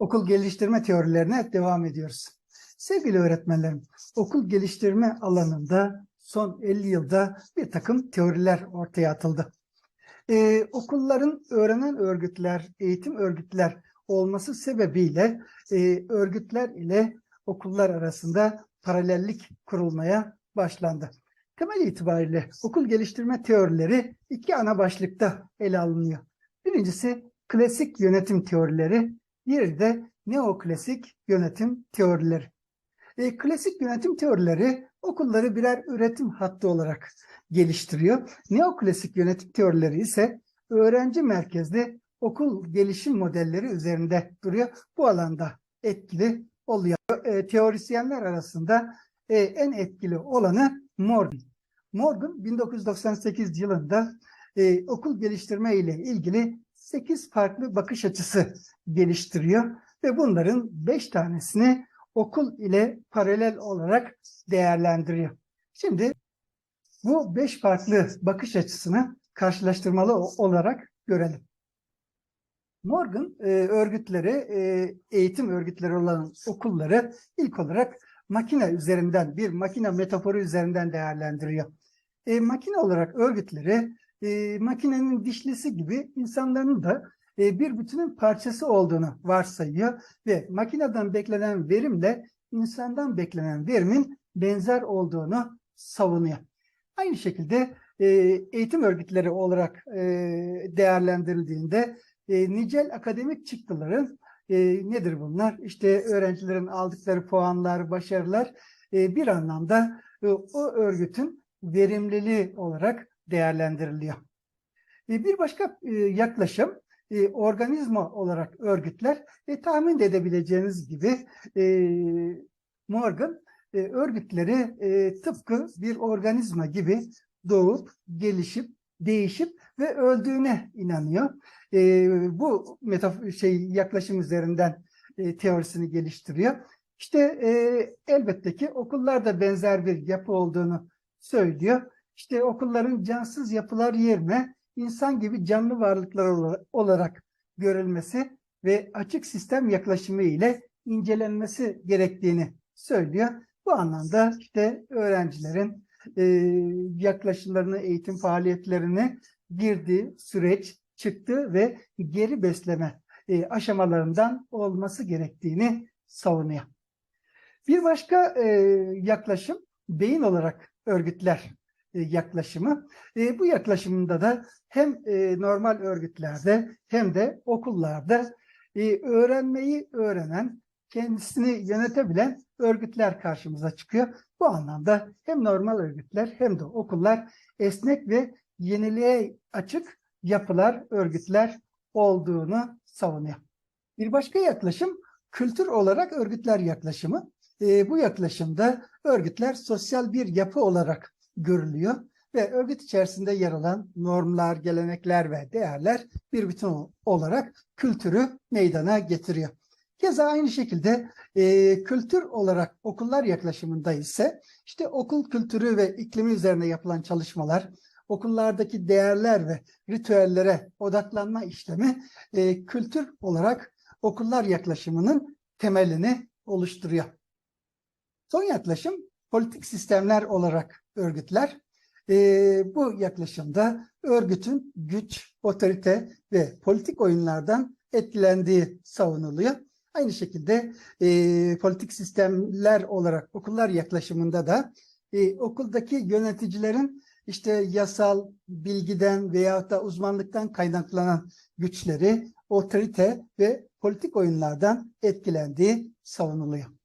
okul geliştirme teorilerine devam ediyoruz. Sevgili öğretmenlerim, okul geliştirme alanında son 50 yılda bir takım teoriler ortaya atıldı. Ee, okulların öğrenen örgütler, eğitim örgütler olması sebebiyle e, örgütler ile okullar arasında paralellik kurulmaya başlandı. Temel itibariyle okul geliştirme teorileri iki ana başlıkta ele alınıyor. Birincisi klasik yönetim teorileri, diğeri de neoklasik yönetim teorileri. E, klasik yönetim teorileri okulları birer üretim hattı olarak geliştiriyor. Neoklasik yönetim teorileri ise öğrenci merkezli okul gelişim modelleri üzerinde duruyor. Bu alanda etkili oluyor. E, teorisyenler arasında e, en etkili olanı Morgan. Morgan 1998 yılında e, okul geliştirme ile ilgili 8 farklı bakış açısı geliştiriyor ve bunların 5 tanesini okul ile paralel olarak değerlendiriyor. Şimdi bu 5 farklı bakış açısını karşılaştırmalı olarak görelim. Morgan e, örgütleri, e, eğitim örgütleri olan okulları ilk olarak makine üzerinden, bir makine metaforu üzerinden değerlendiriyor. E, makine olarak örgütleri e, makinenin dişlisi gibi insanların da e, bir bütünün parçası olduğunu varsayıyor ve makineden beklenen verimle insandan beklenen verimin benzer olduğunu savunuyor. Aynı şekilde e, eğitim örgütleri olarak e, değerlendirildiğinde e, nicel akademik çıktıların e, nedir bunlar? İşte öğrencilerin aldıkları puanlar, başarılar e, bir anlamda e, o örgütün verimliliği olarak değerlendiriliyor. E, bir başka e, yaklaşım e, organizma olarak örgütler e, tahmin de edebileceğiniz gibi Morgan örgütleri tıpkı bir organizma gibi doğup, gelişip, değişip ve öldüğüne inanıyor. Bu metaf şey yaklaşım üzerinden teorisini geliştiriyor. İşte e, elbette ki okullarda benzer bir yapı olduğunu söylüyor. İşte okulların cansız yapılar yerine insan gibi canlı varlıklar olarak görülmesi ve açık sistem yaklaşımı ile incelenmesi gerektiğini söylüyor. Bu anlamda işte öğrencilerin e, yaklaşımlarını, eğitim faaliyetlerini girdiği süreç, çıktı ve geri besleme e, aşamalarından olması gerektiğini savunuyor. Bir başka e, yaklaşım beyin olarak örgütler yaklaşımı. E, bu yaklaşımında da hem e, normal örgütlerde hem de okullarda e, öğrenmeyi öğrenen, kendisini yönetebilen örgütler karşımıza çıkıyor. Bu anlamda hem normal örgütler hem de okullar esnek ve yeniliğe açık yapılar, örgütler olduğunu savunuyor. Bir başka yaklaşım kültür olarak örgütler yaklaşımı. E, bu yaklaşımda örgütler sosyal bir yapı olarak görülüyor ve örgüt içerisinde yer alan normlar, gelenekler ve değerler bir bütün olarak kültürü meydana getiriyor. Keza aynı şekilde e, kültür olarak okullar yaklaşımında ise işte okul kültürü ve iklimi üzerine yapılan çalışmalar, okullardaki değerler ve ritüellere odaklanma işlemi e, kültür olarak okullar yaklaşımının temelini oluşturuyor. Son yaklaşım politik sistemler olarak örgütler. E, bu yaklaşımda örgütün güç, otorite ve politik oyunlardan etkilendiği savunuluyor. Aynı şekilde e, politik sistemler olarak okullar yaklaşımında da e, okuldaki yöneticilerin işte yasal bilgiden veya da uzmanlıktan kaynaklanan güçleri, otorite ve politik oyunlardan etkilendiği savunuluyor.